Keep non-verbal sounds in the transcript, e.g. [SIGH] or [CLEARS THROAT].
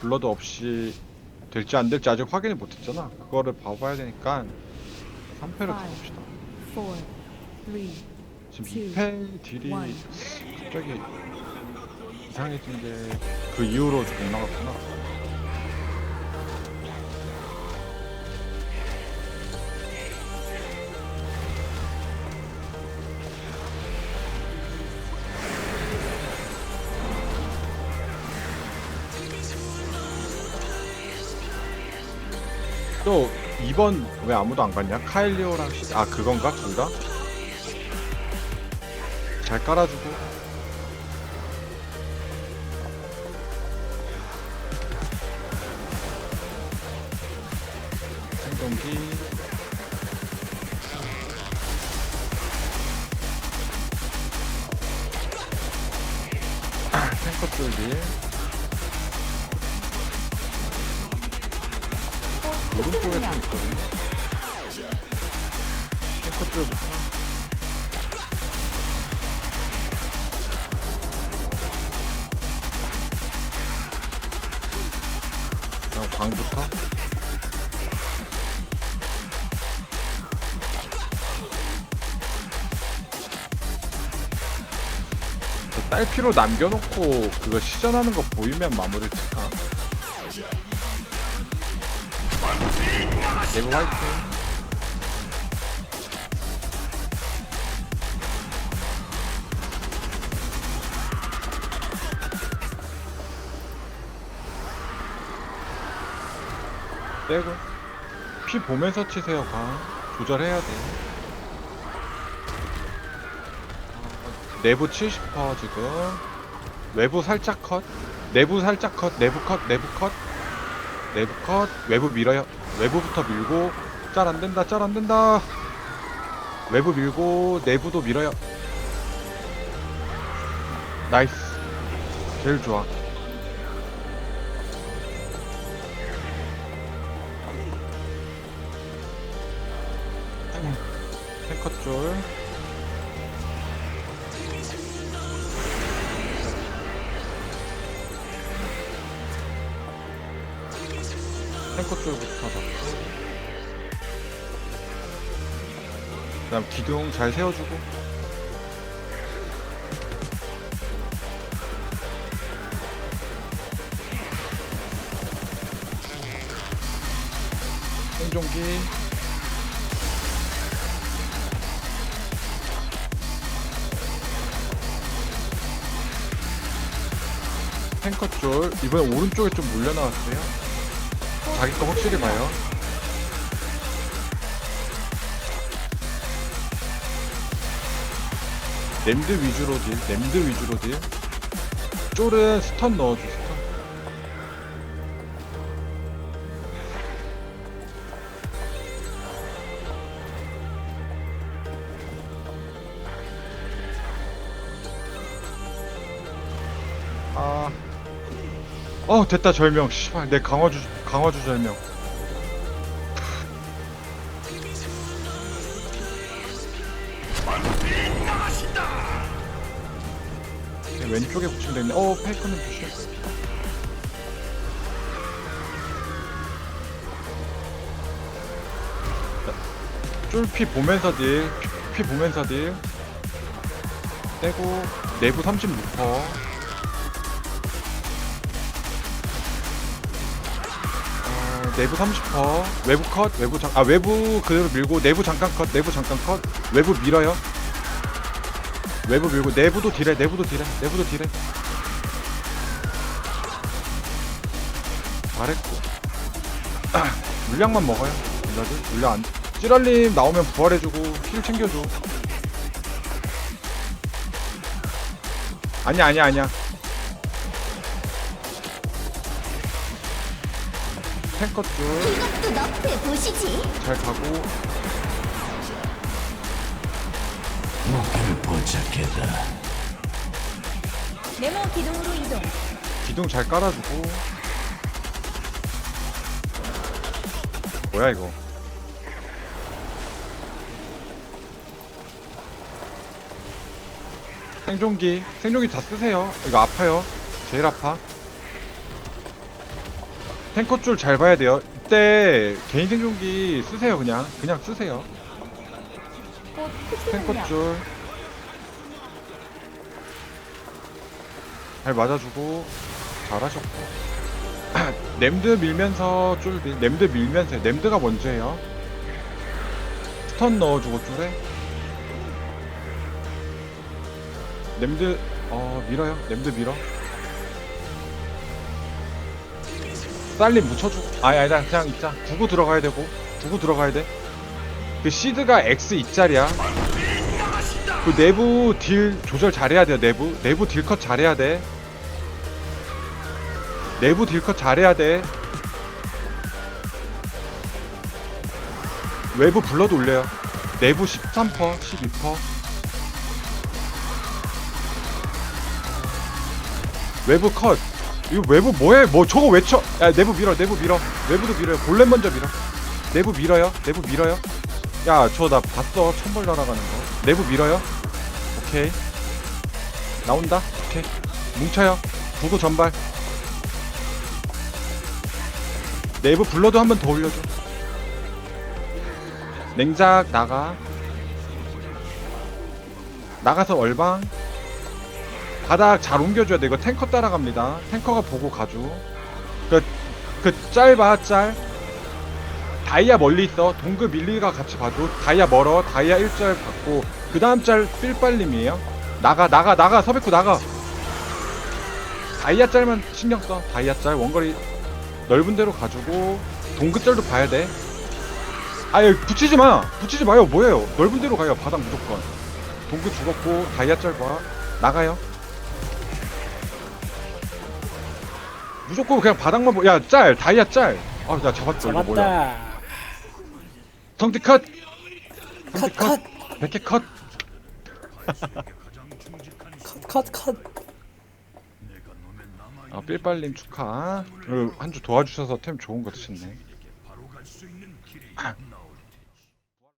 블러드 없이 될지 안 될지 아직 확인을 못했잖아. 그거를 봐봐야 되니까 3패를 가봅시다. four, three, 지금 two, 2패 딜이. 갑자기 이상해진 게 그 이후로 못 나갔구나. 또 2번 왜 아무도 안 갔냐? 카일리오랑 시... 아 그건가? 둘 다? 잘 깔아주고 생동기 탱커 뚫기 오른쪽에 좀 있거든요 탱커 뚫부터 그럼 광부터 그 딸피로 남겨놓고 그거 시전하는 거 보이면 마무리 칠까? 내부 화이팅 떼고. 피 보면서 치세요 강 조절해야 돼. 어, 내부 70% 지금. 외부 살짝 컷. 내부 살짝 컷. 내부 컷 내부 컷 내부 컷 외부 밀어요 외부부터 밀고 짤 안된다 짤 안된다. 외부 밀고 내부도 밀어요. 나이스. 제일 좋아. 탱커 쫄 탱커 쪽부터 잡고 그 다음 기둥 잘 세워주고. 생존기. 탱커 쫄 이번에 오른쪽에 좀 물려 나왔어요 자기 거 확실히 봐요. 램드 위주로 딜, 램드 위주로 딜. 쫄은 스턴 넣어줘, 스턴. 아. 어 됐다 절명. 씨발 내 강화주 강화주 절명. 네, 왼쪽에 붙이면 되네. 어 페이커는 조심 쫄피 보면서 딜, 피, 피 보면서 딜. 떼고 내부 36% 어, 내부 30%, 외부 컷, 외부 장, 아 외부 그대로 밀고 내부 잠깐 컷, 내부 잠깐 컷, 외부 밀어요. 외부 밀고 내부도 딜해, 내부도 딜해, 내부도 딜해. 잘했고. [CLEARS THROAT] 물량만 먹어요. 일러들 물량 안. 찌랄님 나오면 부활해주고 힐 챙겨줘. 아니야 아니야 아니야. 탱커 줄. 이것도 너프에 보시지. 잘 가고 목표를 포착했다. 네모 기둥으로 이동. 기둥 잘 깔아주고 뭐야 이거 생존기 생존기 다 쓰세요 이거 아파요 제일 아파 탱커 줄 잘 봐야 돼요. 이때 개인 생존기 쓰세요 그냥 그냥 쓰세요. 곧 특수 탱커 능력. 줄. 잘 맞아주고 잘하셨고 [CLEARS THROAT] 냄드 밀면서 줄 밀- 냄드 밀면서 해요. 냄드가 먼저예요. 스턴 넣어주고 줄에 냄드 어 밀어요. 냄드 밀어. 쌀림 묻혀주고 아니 아니다 그냥 있자. 구구 들어가야 되고. 구구 들어가야 돼그 시드가 X 2짜리야. 그 내부 딜 조절 잘해야 돼요 내부. 내부 딜컷 잘해야 돼. 내부 딜컷 잘해야 돼. 외부 블러드 올려요. 내부 13% 12% 외부 컷 이거 외부 뭐해? 뭐 저거 외쳐. 야 내부 밀어 내부 밀어. 외부도 밀어요. 골렘 먼저 밀어. 내부 밀어요? 내부 밀어요? 야 저 나 봤어. 천벌 날아가는 거. 내부 밀어요? 오케이. 나온다? 오케이. 뭉쳐요. 구구 전발. 내부 블러드 한 번 더 올려줘. 냉작 나가. 나가서 얼방 바닥 잘 옮겨줘야 돼. 이거 탱커 따라갑니다. 탱커가 보고 가줘 그, 그 짧아 짤. 다이아 멀리 있어. 동그 밀리가 같이 봐줘 다이아 멀어. 다이아 1짤 받고. 그 다음 짤 삘빨림이에요. 나가 나가 나가. 서백구 나가. 다이아 짤만 신경 써. 다이아 짤 원거리 넓은 데로 가지고 동그 짤도 봐야 돼. 아유 붙이지 마. 붙이지 마요. 뭐예요? 넓은 데로 가요. 바닥 무조건. 동그 죽었고 다이아 짤 봐. 나가요 무조건 그냥 바닥만 보. 야, 짤, 다이아 짤. 아, 나 잡았어. 이거 뭐야? 잡았다. 성지 컷. 성지 컷, 컷, 백개 컷. 컷, 컷, 컷. 아, 삘빨님 축하. 한주 도와주셔서 템 좋은 거 드셨네.